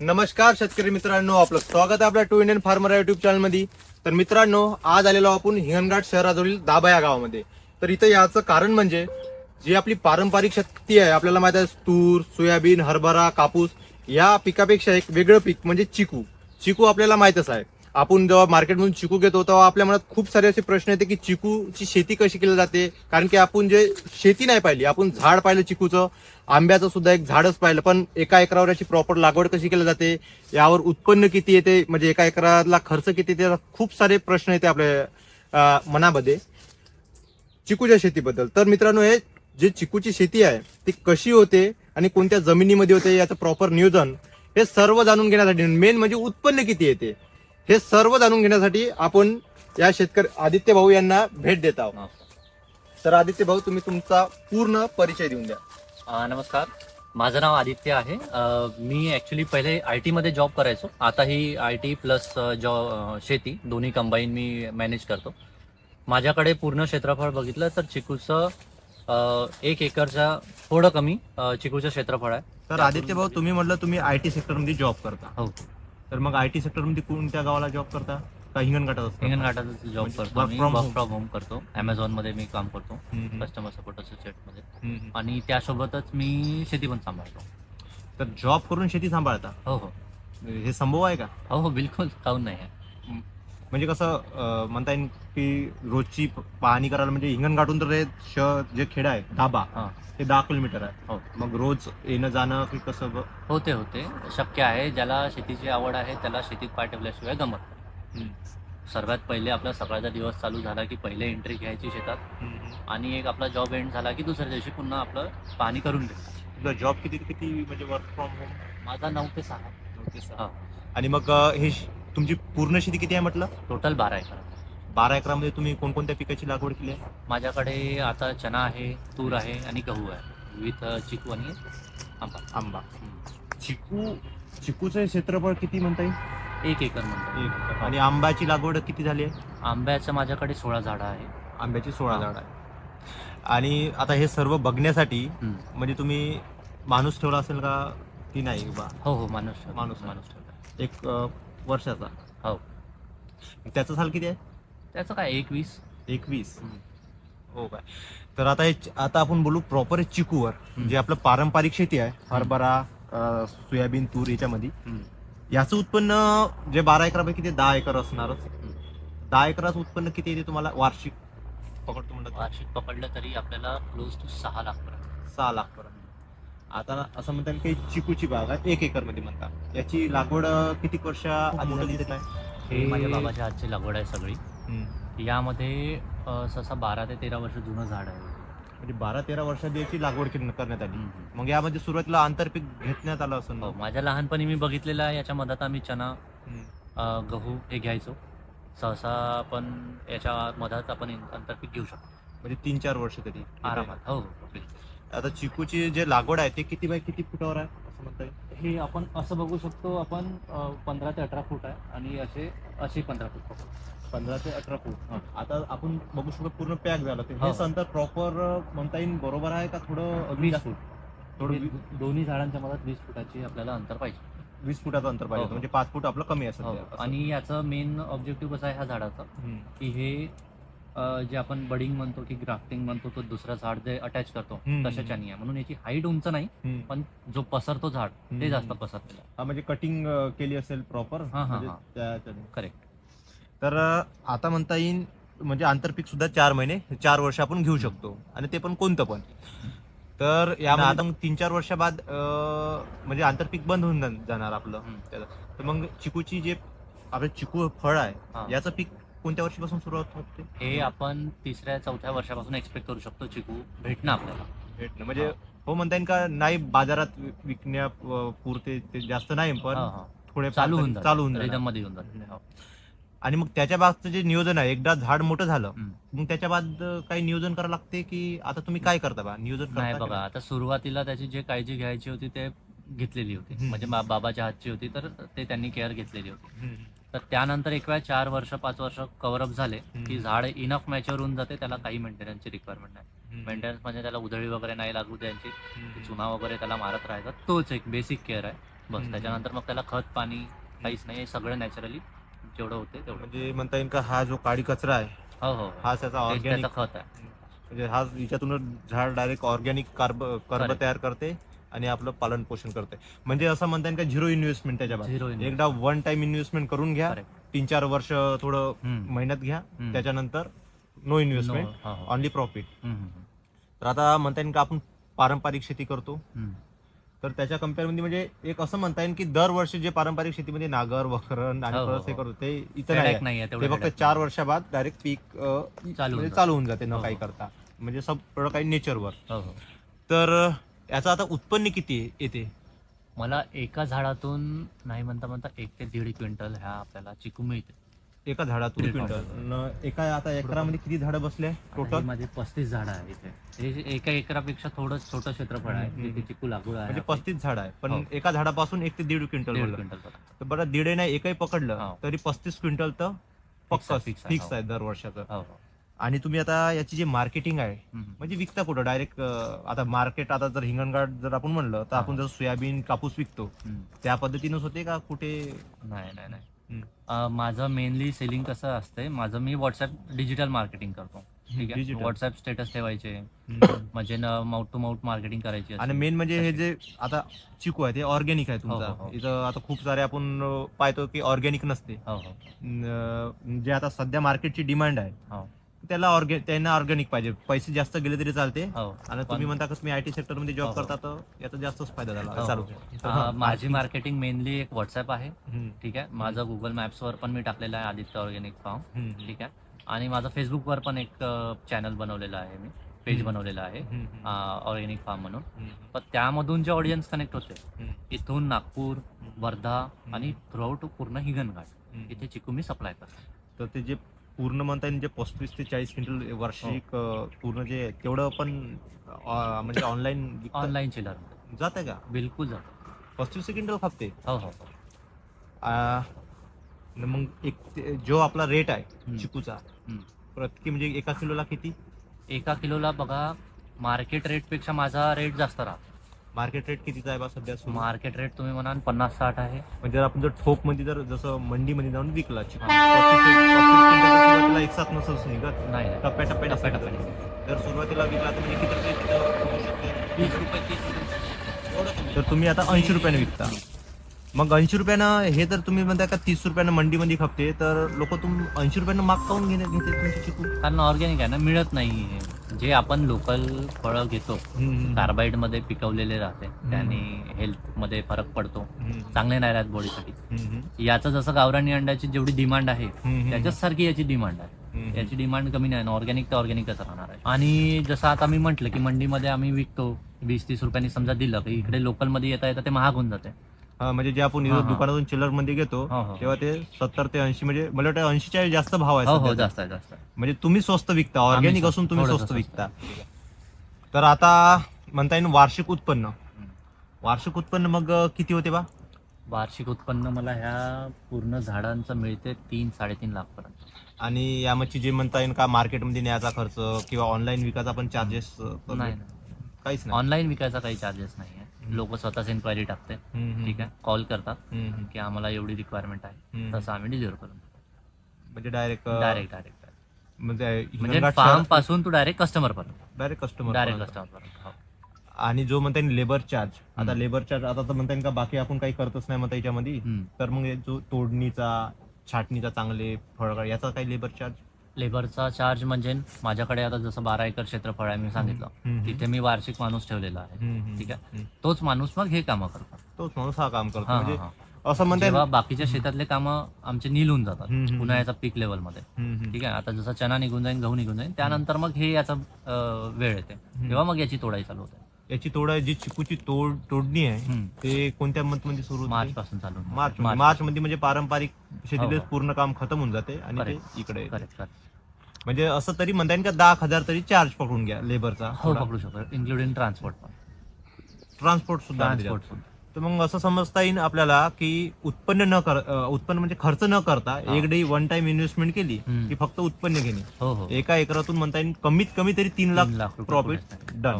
नमस्कार शेतकरी मित्रांनो आपलं स्वागत आहे आपल्या टू इंडियन फार्मर युट्यूब चॅनलमध्ये. तर मित्रांनो आज आलेलो आपण हिंगणघाट शहराजवळील दाबा या गावामध्ये. तर इथं याचं कारण म्हणजे जी आपली पारंपरिक शेती आहे आपल्याला माहीत आहे तूर सोयाबीन हरभरा कापूस या पिकापेक्षा एक वेगळं पीक म्हणजे चिकू. चिकू आपल्याला माहीतच आहे. आपण जेव्हा मार्केटमधून चिकू घेतो तेव्हा आपल्या मनात खूप सारे असे प्रश्न येते की चिकूची शेती कशी केली जाते? कारण की आपण जे शेती नाही पाहिली आपण झाड पाहिलं चिकूचं आंब्याचं सुद्धा एक झाडच पाहिलं पण एका एकरावर याची प्रॉपर लागवड कशी केली जाते? यावर उत्पन्न किती येते? म्हणजे एका एकराला खर्च किती येते? खूप सारे प्रश्न येते आपल्या मनामध्ये. चिकूच्या शेतीबद्दल. तर मित्रांनो हे जे चिकूची शेती आहे ती कशी होते आणि कोणत्या जमिनीमध्ये होते याचं प्रॉपर नियोजन हे सर्व जाणून घेण्यासाठी मेन म्हणजे उत्पन्न किती येते? हे सर्व जाणून घेण्यासाठी आपण या शेतकरी आदित्य भाऊ यांना भेट देत आहोत. तर आदित्य भाऊ तुम्ही तुमचा पूर्ण परिचय देऊन द्या. नमस्कार. माझं नाव आदित्य आहे. मी ॲक्च्युली पहिले आय टीमध्ये जॉब करायचो. आताही आय टी प्लस जॉ शेती दोन्ही कंबाईन मी मॅनेज करतो. माझ्याकडे पूर्ण क्षेत्रफळ बघितलं तर चिकूचं एक एकरच्या थोडं कमी चिकूचं क्षेत्रफळ आहे. तर आदित्य भाऊ तुम्ही म्हटलं तुम्ही आय टी सेक्टरमध्ये जॉब करता. हो. तर मग आय टी सेक्टरमध्ये कोणत्या गावाला जॉब करता? का हिंगणघाटात असता? हिंगणघाटात जॉब म्हणजे करतो work मी from वर्क. फ्रॉम होम करतो. ॲमेझॉनमध्ये मी काम करतो कस्टमर सपोर्ट असोसिएटमध्ये हम्म. आणि त्यासोबतच मी शेती पण सांभाळतो. तर जॉब करून शेती सांभाळता? हो हो. हे संभव आहे का? हो हो बिलकुल काहून नाही आहे. म्हणजे कसं म्हणता येईल की रोजची पाहणी करायला म्हणजे हिंगणघाटून तर हे श- जे खेड आहे धाबा हां. ते दहा किलोमीटर आहे. हो. मग रोज येणं जाणं की कसं होते होते. शक्य आहे ज्याला शेतीची आवड आहे त्याला शेतीत पाय ठेवल्याशिवाय गमत. सर्वात पहिले आपला सकाळचा दिवस चालू झाला की पहिले एंट्री घ्यायची शेतात. आणि एक आपला जॉब एंड झाला की दुसऱ्या दिवशी पुन्हा आपलं पाहणी करून घ्यायचं तुझा जॉब किती किती म्हणजे वर्क फ्रॉम होम माझा नऊ ते सहा. हा. आणि मग हे तुमची पूर्ण शेती किती आहे म्हटलं? टोटल बारा एकर. बारा एकरामध्ये तुम्ही कोणकोणत्या पिकाची लागवड केली आहे? माझ्याकडे आता चना आहे तूर आहे आणि गहू आहे. विथ चिकू आणि आंबा. आंबा. चिकू चिकूचं क्षेत्रफळ किती म्हणता येईल? एक एकर म्हणतो आणि आंब्याची लागवड किती झाली आहे? आंब्याचं माझ्याकडे सोळा झाडं आहे. आंब्याची सोळा. झाड आहे. आणि आता हे सर्व बघण्यासाठी हम्म. म्हणजे तुम्ही माणूस ठेवला असेल का? की नाही? बा हो हो माणूस माणूस- माणूस ठेवला. एक अं, वर्षाचा. हो. त्याचं साल किती आहे? त्याचं काय एकवीस. एकवीस. हो काय तर आता हे च- आता आपण बोलू प्रॉपर चिकूवर. जे आपलं पारंपरिक शेती आहे हरभरा अं, सोयाबीन तूर याच्यामध्ये. याचं उत्पन्न जे बारा एकरापैकी ते दहा एकर असणारच. दहा एकराचं उत्पन्न किती येते तुम्हाला? वार्षिक. पकडतो म्हणलं तर. वार्षिक पकडलं तरी आपल्याला क्लोज टू सहा लाख पर्यंत. सहा लाख पर्यंत. आता असं म्हणतात की चिकूची बाग आहे एक एकरमध्ये म्हणतात. याची लागवड किती वर्ष आधी झाली ते काय हे माझ्या बाबाच्या हातची लागवड आहे सगळी. यामध्ये सहसा बारा ते तेरा वर्ष जुनं झाड आहे. म्हणजे बारा तेरा वर्षात याची लागवड केली- करण्यात आली. मग यामध्ये सुरुवातीला आंतरपीक घेण्यात आलं असं हो, माझ्या लहानपणी मी बघितलेलं आहे याच्या मधात आम्ही चना गहू हे घ्यायचो. सहसा आपण याच्या मधात आपण आंतरपीक घेऊ शकतो. म्हणजे तीन चार वर्ष तरी. आरामात हो हो बिलकुल. आता चिकूची जे लागवड आहे ते किती बाय किती फुटावर आहे असं म्हणता येईल हे आपण असं बघू शकतो आपण पंधरा ते अठरा फूट आहे आणि असे असे पंधरा फूट. पंधरा ते अठरा फूट हा. आता आपण बघू शकतो पूर्ण पॅक झालं ते हो. हे अंतर प्रॉपर म्हणता येईल बरोबर आहे का थोडं अजून वीस जास्त? फूट थोडं हे वी- दोन्ही झाडांच्या मधात वीस फुटाची आपल्याला अंतर पाहिजे वीस फुटाचं अंतर पाहिजे हो, हो. म्हणजे पाच फूट आपलं कमी हो. असेल आणि याचं मेन ऑब्जेक्टिव्ह कसं आहे ह्या झाडाचं की हे जे आपण बडिंग म्हणतो की ग्राफ्टिंग म्हणतो तो दुसरा झाड जे अटॅच करतो हम्म. तशाच्यानी आहे. म्हणून याची हाईट उंच नाही पण जो पसरतो झाड ते. जास्त पसरलेलं हा म्हणजे कटिंग केली असेल प्रॉपर हा, हा, हा. करेक्ट तर अं, आता म्हणता येईल म्हणजे आंतरपीक सुद्धा चार महिने चार वर्ष आपण घेऊ शकतो. आणि ते पण कोणतं पण. तर यामध्ये आता मग तीन चार वर्षाबाद म्हणजे आंतरपीक बंद होऊन जाणार आपलं. तर मग चिकूची जे आपलं चिकू फळ. आहे याचं पीक कोणत्या वर्षीपासून सुरुवात होते हे आपण तिसऱ्या चौथ्या वर्षापासून एक्सपेक्ट करू शकतो चिकू भेटणं आपल्याला भेटणं म्हणजे हो म्हणता येईल का नाही बाजारात विकण्या पुरते ते जास्त नाही पण हा, हा. थोडे चालू होऊन जातं. चालू होऊन जाणार. मध्ये येऊन जातं. हो. आणि मग त्याच्या बाबतचं जे नियोजन आहे एकदा झाड मोठं झालं हम्म. मग त्याच्या बाद काही नियोजन करावं लागते की आता तुम्ही काय करता बा नियोजन नाही करता की बघा आता सुरुवातीला त्याची जे काळजी घ्यायची होती ते घेतलेली होती हम्म. म्हणजे बा- बाबाच्या हातची होती तर ते त्यांनी केअर घेतलेली होती हम्म. तर त्यानंतर एक वेळा चार वर्ष पाच वर्ष कव्हर अप झाले की. झाड इनफ मॅच्युअर होऊन जाते त्याला काही मेंटेनन्सची रिक्वायरमेंट नाही. मेंटेनन्स म्हणजे त्याला उधळी वगैरे नाही लागू द्यायची हम्म. चुना वगैरे त्याला मारत राहायचा तोच एक बेसिक केअर आहे बस. त्याच्यानंतर मग त्याला खत पाणी काहीच नाही हे सगळं नॅचरली जेवढं होते तेवढं म्हणजे म्हणता येईल का हा जो काळी कचरा आहे हो हो हा त्याचा तेच ऑर्गॅनिक त्याचं खत आहे म्हणजे हा याच्यातूनच झाड डायरेक्ट ऑर्गॅनिक कार्ब कर्ब. तयार करते आणि आपलं पालन पोषण करते म्हणजे असं म्हणता येईल का झिरो इन्व्हेस्टमेंट investment. एकदा वन टाइम इन्व्हेस्टमेंट करून घ्या Correct. तीन चार वर्ष थोडं हम्म. मेहनत घ्या हम्म. त्याच्यानंतर नो इन्व्हेस्टमेंट No, हो, हो. ऑनली प्रॉफिट हम्म, हम्म, तर आता म्हणता येईल का आपण पारंपरिक शेती करतो हम्म. तर त्याच्या कम्पेअरमध्ये म्हणजे एक असं म्हणता येईल की दरवर्षी जे पारंपरिक शेतीमध्ये नागर वखरण आणि हो, हो, हे हो. करतो ते इथं Headache नाही नाहीये, आहे. तेवढं ते फक्त headache चार नाही. वर्षाबाद डायरेक्ट पीक अं, चालू होऊन म्हणजे जातं. चालू होऊन जाते न हो, काही हो. करता म्हणजे सब थोडं काही नेचरवर हो हो तर याचं आता उत्पन्न किती येते मला एका झाडातून नाही म्हणता म्हणता एक ते दीड क्विंटल ह्या आपल्याला चिकू मिळते एका झाडातून क्विंटल. न एका आता एकरामध्ये किती झाडं बसले टोटल माझे पस्तीस झाडं आहे इथे हे एका एकरापेक्षा थोडं छोटं क्षेत्रफळ आहे हम्म, जिथे हम्म. चिकू लागवड आहे म्हणजे आपली. पस्तीस झाड आहे पण हो. एका झाडापासून एक ते दीड क्विंटल दीड बोललं. क्विंटल पर्यंत. तर बरं दीड नाही एकही पकडलं हो. तरी पस्तीस क्विंटल तर पक्का आहे, fix आहे, फिक्स हो. आहे दर वर्षाचं हो हो आणि तुम्ही आता याची जी मार्केटिंग आहे. म्हणजे विकता कुठं डायरेक्ट आता मार्केट आता जर हिंगणघाट जर आपण म्हणलं तर हा. आपण जर सोयाबीन कापूस विकतो. त्या पद्धतीनंच होते का कुठे नाही नाही नाही माझं मेनली सेलिंग कसं असते माझं मी व्हॉट्सअप डिजिटल मार्केटिंग करतो ठीक आहे. व्हॉट्सअप स्टेटस ठेवायचे. म्हणजे माउट टू माउट मार्केटिंग करायची आणि. मेन म्हणजे हे जे आता चिकू आहे ते ऑर्गॅनिक आहे हो, हो, तुमचा हो. इथं आता खूप सारे आपण पाहतो की ऑर्गॅनिक नसते हो हो जे आता सध्या मार्केटची डिमांड आहे हो त्याला ऑर्गॅ त्यांना ऑर्गॅनिक पाहिजे. पैसे जास्त गेले तरी चालते. हो. आणि पण- तुम्ही म्हणता कसं मी आय टी सेक्टरमध्ये हो, जॉब हो. करता तर याचा जास्तच फायदा झाला. हो, चालू हो. तर अं, हा, माझी मार्केटिंग मेनली एक व्हॉट्सअप आहे. हम्म, ठीक आहे. माझं गुगल मॅप्सवर पण मी टाकलेलं आहे आदित्य ऑर्गॅनिक फार्म हम्म, हम्म, ठीक आहे. आणि माझं फेसबुकवर पण एक चॅनल बनवलेलं आहे मी. पेज हम्म. बनवलेलं आहे. हम्म, हम्म, ऑर्गॅनिक फार्म म्हणून. हम्म, तर त्यामधून जे ऑडियन्स कनेक्ट होते हम्म, इथून नागपूर वर्धा आणि थ्रूआउट पूर्ण हिंगणघाट. हम्म. इथे चिकू मी सप्लाय करतो तर ते जे पूर्ण म्हणता येईल जे पस्तीस ते चाळीस क्विंटल वार्षिक अं, पूर्ण जे तेवढं पण म्हणजे ऑनलाईन ऑनलाईन चिलर जात आहे का? बिलकुल जातो. पस्तीस क्विंटल खपते. हो हो न मग एक ते- जो आपला रेट आहे. चिकूचा हम्म. प्रति म्हणजे एका किलोला किती? एका किलोला बघा मार्केट रेटपेक्षा माझा रेट जास्त राहतो. मार्केट रेट कितीचा आहे बा सध्या सुरू? मार्केट रेट तुम्ही म्हणाल पन्नास साठ आहे म्हणजे जर आपण जर ठोकमध्ये जर जसं मंडीमध्ये जाऊन विकला चिकू पस्तीस एक- पस्तीस क्विंटल तर सुरुवातीला एक साथ नसेल निघत नाही नाही. टप्प्याटप्प्याने टप्प्याटप्प्याने. टप्प्याटप्प्याने जर सुरुवातीला विकला तर म्हणजे किती रुपये किलो होऊ शकते? तीस रुपये तीस रुपये तर तुम्ही आता ऐंशी रुपयाने विकता मग ऐंशी रुपयानं हे तर तुम्ही म्हणता का तीस रुपयानं मंडीमध्ये खपते तर लोक तुम ऐंशी रुपयानं माग काऊन घेणे घेते तुमची चिकू? कारण ऑर्गॅनिक आहे ना मिळत नाही जे आपण लोकल फळं घेतो कार्बाईडमध्ये पिकवलेले राहते त्याने हेल्थमध्ये फरक पडतो. चांगले नाही राहत बॉडीसाठी. याचं जसं गावरानी अंड्याची जेवढी डिमांड आहे त्याच्याच सारखी याची डिमांड आहे. याची डिमांड कमी नाही ऑर्गॅनिक तर ऑर्गॅनिकच राहणार आहे. आणि जसं आता मी म्हटलं की मंडीमध्ये आम्ही विकतो वीस तीस रुपयांनी समजा दिलं की इकडे लोकलमध्ये येता येता ते महाग होऊन जाते. हा, म्हणजे जे आपण हा, हा. दुकानातून चिल्लरमध्ये घेतो हो, हो. तेव्हा ते सत्तर ते ऐंशी म्हणजे मला वाटतं ऐंशीच्या जास्त भाव आहे हो हो. जास्त आहे जास्त आहे म्हणजे तुम्ही स्वस्त विकता ऑर्गॅनिक स्वस्त- असून तुम्ही थोडंसं स्वस्त स्वस्त. विकता तर आता म्हणता येईल वार्षिक उत्पन्न वार्षिक उत्पन्न मग अं, किती होते बा वार्षिक उत्पन्न मला ह्या पूर्ण झाडांचं मिळते तीन साडेतीन लाख पर्यंत आणि यामध्ये जे म्हणता येईल का मार्केटमध्ये न्यायचा खर्च किंवा ऑनलाईन विकायचा पण चार्जेस नाही काहीच नाही ऑनलाईन विकायचा काही चार्जेस नाही लोक स्वतःच इन्क्वायरी टाकते. ठीक आहे? कॉल करतात की आम्हाला एवढी रिक्वायरमेंट आहे. तसं आम्ही डिलिव्हर करून म्हणजे डायरेक्ट डायरेक्ट डायरेक्ट म्हणजे म्हणजे फार्मपासून तू डायरेक्ट कस्टमर पर्यंत. डायरेक्ट कस्टमर डायरेक्ट कस्टमर पर्यंत हो. आणि जो म्हणता येईल लेबर चार्ज आता. लेबर चार्ज आता तर म्हणता येईल का बाकी आपण काही करतच नाही म्हणता याच्यामध्ये. तर मग जो तोडणीचा छाटणीचा चांगले फळ याचा काही लेबर चार्ज लेबरचा चार्ज म्हणजे माझ्याकडे आता जसं बारा एकर क्षेत्रफळ आहे मी सांगितलं. तिथे मी वार्षिक माणूस ठेवलेला आहे ठीक आहे. तोच माणूस मग हे कामं करतो तोच माणूस हा काम करतो म्हणजे. असं म्हणता बाकीच्या शेतातले कामं आमचे नील होऊन जातात. उन्हाळ्याचा पीक लेवलमध्ये हम्म, हम्म. ठीक आहे आता जसं चना निघून जाईल गहू निघून जाईल त्यानंतर मग हे याचा वेळ येते तेव्हा मग याची तोडाई चालू होते याची तोड जी चिकूची तोड तोडणी आहे. ते कोणत्या मंथमध्ये सुरू? मार्च पासून चालू. मार्च मध्ये. मार्च मध्ये म्हणजे पारंपरिक शेतीतले हो, हो. पूर्ण काम खतम होऊन जाते आणि. इकडे येते. करेक्ट करेक्ट म्हणजे असं तरी म्हणता येईल का दहा हजार तरी चार्ज पकडून घ्या लेबरचा हो पकडू शकतो इन्क्लुडिंग ट्रान्सपोर्ट ट्रान्सपोर्ट सुद्धा ट्रान्सपोर्ट. सुद्धा तर मग असं समजता येईल आपल्याला की उत्पन्न न कर उत्पन्न म्हणजे खर्च न करता. एक डे वन टाइम इन्व्हेस्टमेंट केली. की फक्त उत्पन्न घेणे हो हो एका एकरातून म्हणता येईल कमीत कमी तरी तीन लाख प्रॉफिट. डन.